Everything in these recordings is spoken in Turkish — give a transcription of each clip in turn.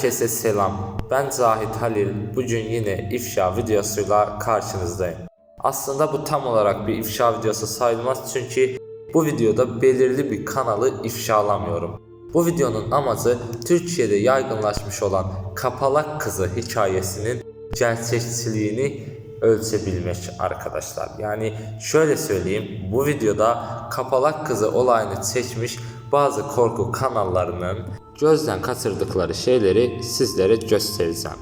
Herkese selam. Ben Zahit Halil. Bugün yine ifşa videosuyla karşınızdayım. Aslında bu tam olarak bir ifşa videosu sayılmaz çünkü bu videoda belirli bir kanalı ifşalamıyorum. Bu videonun amacı Türkiye'de yaygınlaşmış olan Kapalak Kızı hikayesinin gerçekçiliğini ölçebilmek arkadaşlar. Yani şöyle söyleyeyim bu videoda Kapalak Kızı olayını çekmiş bazı korku kanallarının gözden kaçırdıkları şeyleri sizlere göstereceğim.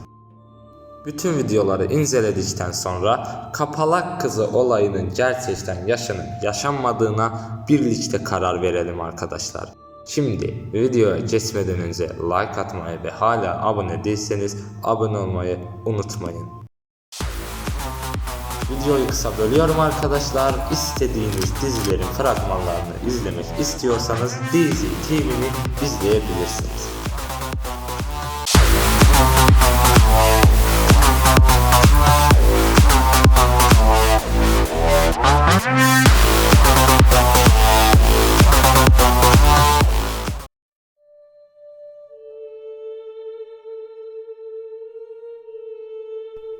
Bütün videoları inceledikten sonra Kapalak Kızı olayının gerçekten yaşanıp yaşanmadığına birlikte karar verelim arkadaşlar. Şimdi videoya geçmeden önce like atmayı ve hala abone değilseniz abone olmayı unutmayın. Videoyu kısa bölüyorum arkadaşlar. İstediğiniz dizilerin fragmanlarını izlemek istiyorsanız Dizi TV'ni izleyebilirsiniz.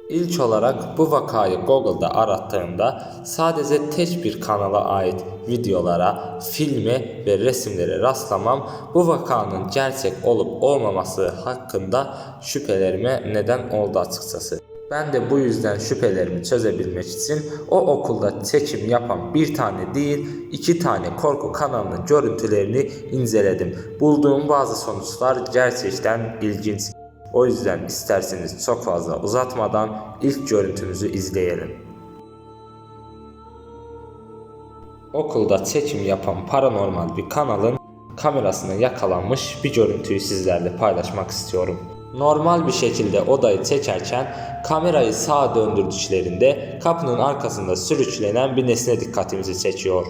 İlk olarak bu vakayı Google'da arattığımda sadece tek bir kanala ait videolara, filme ve resimlere rastlamam bu vakanın gerçek olup olmaması hakkında şüphelerime neden oldu açıkçası. Ben de bu yüzden şüphelerimi çözebilmek için o okulda çekim yapan bir tane değil iki tane korku kanalının görüntülerini inceledim. Bulduğum bazı sonuçlar gerçekten ilginç. O yüzden isterseniz çok fazla uzatmadan ilk görüntümüzü izleyelim. Okulda çekim yapan paranormal bir kanalın kamerasına yakalanmış bir görüntüyü sizlerle paylaşmak istiyorum. Normal bir şekilde odayı çekerken kamerayı sağa döndürdüklerinde kapının arkasında sürüklenen bir nesne dikkatimizi çekiyor.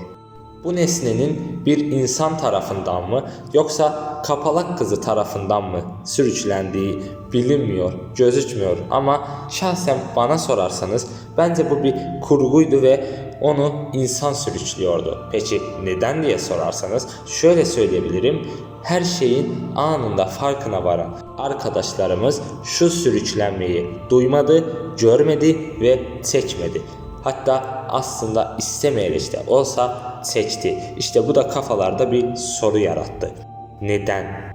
Bu nesnenin bir insan tarafından mı yoksa kapalak kızı tarafından mı sürüklendiği bilinmiyor, gözükmüyor ama şahsen bana sorarsanız bence bu bir kurguydu ve onu insan sürüklüyordu. Peki neden diye sorarsanız şöyle söyleyebilirim. Her şeyin anında farkına varan arkadaşlarımız şu sürüklenmeyi duymadı, görmedi ve çekmedi. Hatta aslında istemeyerek de olsa seçti. İşte bu da kafalarda bir soru yarattı. Neden?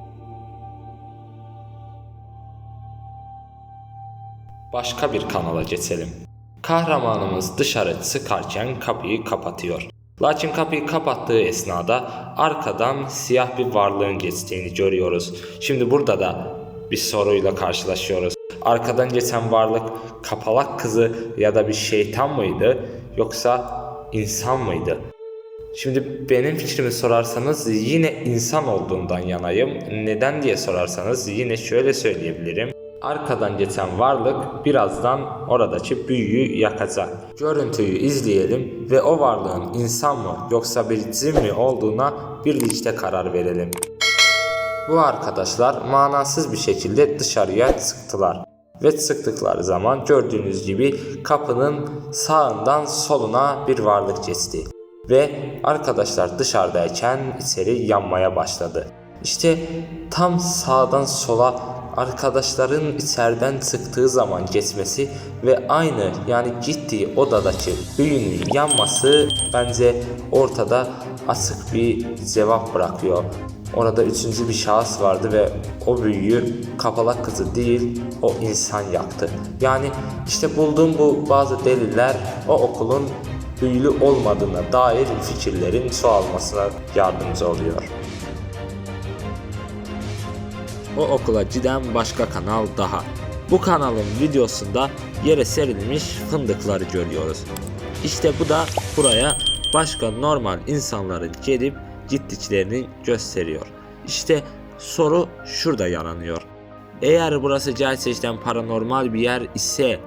Başka bir kanala geçelim. Kahramanımız dışarı çıkarken kapıyı kapatıyor. Lakin kapıyı kapattığı esnada arkadan siyah bir varlığın geçtiğini görüyoruz. Şimdi burada da bir soruyla karşılaşıyoruz. Arkadan geçen varlık kapalak kızı ya da bir şeytan mıydı yoksa insan mıydı? Şimdi benim fikrimi sorarsanız yine insan olduğundan yanayım. Neden diye sorarsanız yine şöyle söyleyebilirim. Arkadan geçen varlık birazdan oradaki büyüyü yakacak. Görüntüyü izleyelim ve o varlığın insan mı yoksa bir cin mi olduğuna birlikte karar verelim. Bu arkadaşlar manasız bir şekilde dışarıya çıktılar. Ve çıktıkları zaman gördüğünüz gibi kapının sağından soluna bir varlık geçti. Ve arkadaşlar dışarıdayken içeri yanmaya başladı. İşte tam sağdan sola arkadaşların içeriden çıktığı zaman geçmesi ve aynı yani gittiği odadaki büyünün yanması bence ortada açık bir cevap bırakıyor. Orada üçüncü bir şahıs vardı ve o büyüyü kapalak kızı değil o insan yaktı. Yani işte bulduğum bu bazı deliller o okulun büyülü olmadığına dair fikirlerin çoğalmasına yardımcı oluyor. O okula giden başka kanal daha. Bu kanalın videosunda yere serilmiş fındıkları görüyoruz. İşte bu da buraya başka normal insanların gelip gittiklerini gösteriyor. İşte soru şurada yaranıyor. Eğer burası gerçekten paranormal bir yer ise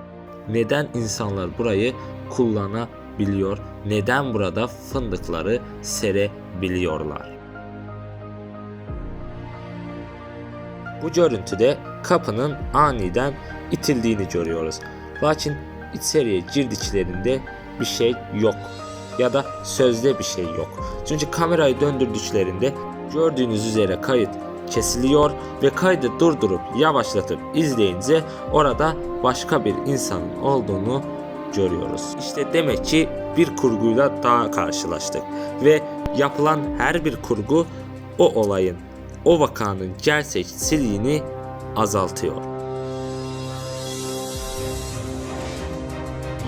neden insanlar burayı kullanabiliyor? Neden burada fındıkları serebiliyorlar? Bu görüntüde kapının aniden itildiğini görüyoruz. Lakin içeriye girdiklerinde bir şey yok ya da sözde bir şey yok. Çünkü kamerayı döndürdüklerinde gördüğünüz üzere kayıt kesiliyor ve kaydı durdurup yavaşlatıp izleyince orada başka bir insanın olduğunu görüyoruz. İşte demek ki bir kurguyla daha karşılaştık ve yapılan her bir kurgu o olayın, o vakanın gerçekçiliğini azaltıyor.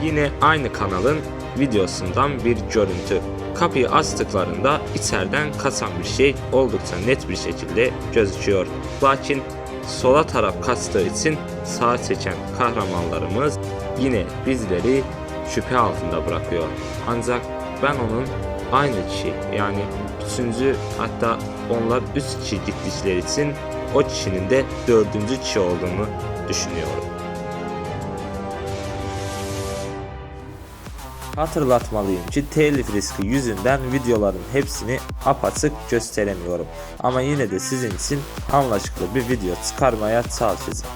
Yine aynı kanalın videosundan bir görüntü. Kapıyı açtıklarında içeriden kaçan bir şey oldukça net bir şekilde gözüküyor. Lakin sola taraf kaçtığı için sağa çeken kahramanlarımız yine bizleri şüphe altında bırakıyor. Ancak ben onun aynı kişi yani üçüncü hatta onlar üç kişi gittikleri için o kişinin de dördüncü kişi olduğunu düşünüyorum. Hatırlatmalıyım ki telif riski yüzünden videoların hepsini apaçık gösteremiyorum. Ama yine de sizin için anlaşılır bir video çıkarmaya çalışacağım.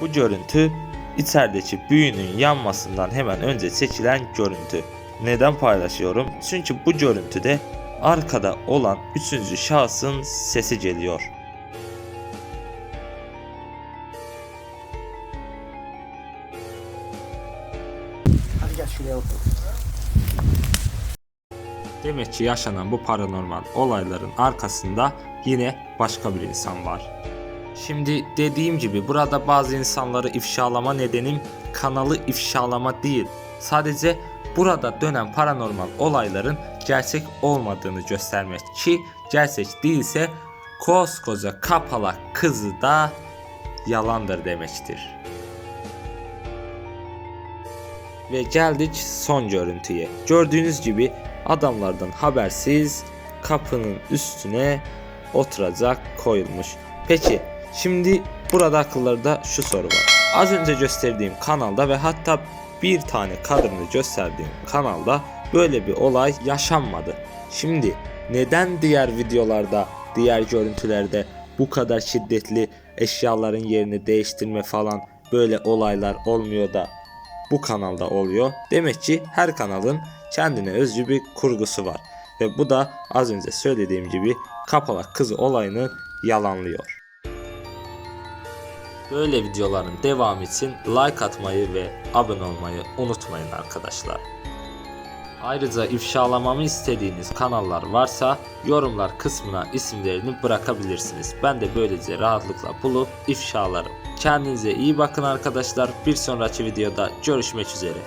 Bu görüntü içerideki büyünün yanmasından hemen önce çekilen görüntü. Neden paylaşıyorum? Çünkü bu görüntüde arkada olan üçüncü şahsın sesi geliyor. Gel şuraya otur. Demek ki yaşanan bu paranormal olayların arkasında yine başka bir insan var. Şimdi dediğim gibi burada bazı insanları ifşalama nedenim kanalı ifşalama değil. Sadece burada dönen paranormal olayların gerçek olmadığını göstermek ki gerçek değilse koskoca kapalak kızı da yalandır demektir. Ve geldik son görüntüye. Gördüğünüz gibi adamlardan habersiz kapının üstüne oturacak koyulmuş. Peki şimdi burada akıllarda şu soru var. Az önce gösterdiğim kanalda ve hatta bir tane kadını gösterdiğim kanalda böyle bir olay yaşanmadı. Şimdi neden diğer videolarda, diğer görüntülerde bu kadar şiddetli eşyaların yerini değiştirme falan böyle olaylar olmuyor da bu kanalda oluyor. Demek ki her kanalın kendine özgü bir kurgusu var. Ve bu da az önce söylediğim gibi kapalak kızı olayını yalanlıyor. Böyle videoların devamı için like atmayı ve abone olmayı unutmayın arkadaşlar. Ayrıca ifşalamamı istediğiniz kanallar varsa yorumlar kısmına isimlerini bırakabilirsiniz. Ben de böylece rahatlıkla bulup ifşalarım. Kendinize iyi bakın arkadaşlar. Bir sonraki videoda görüşmek üzere.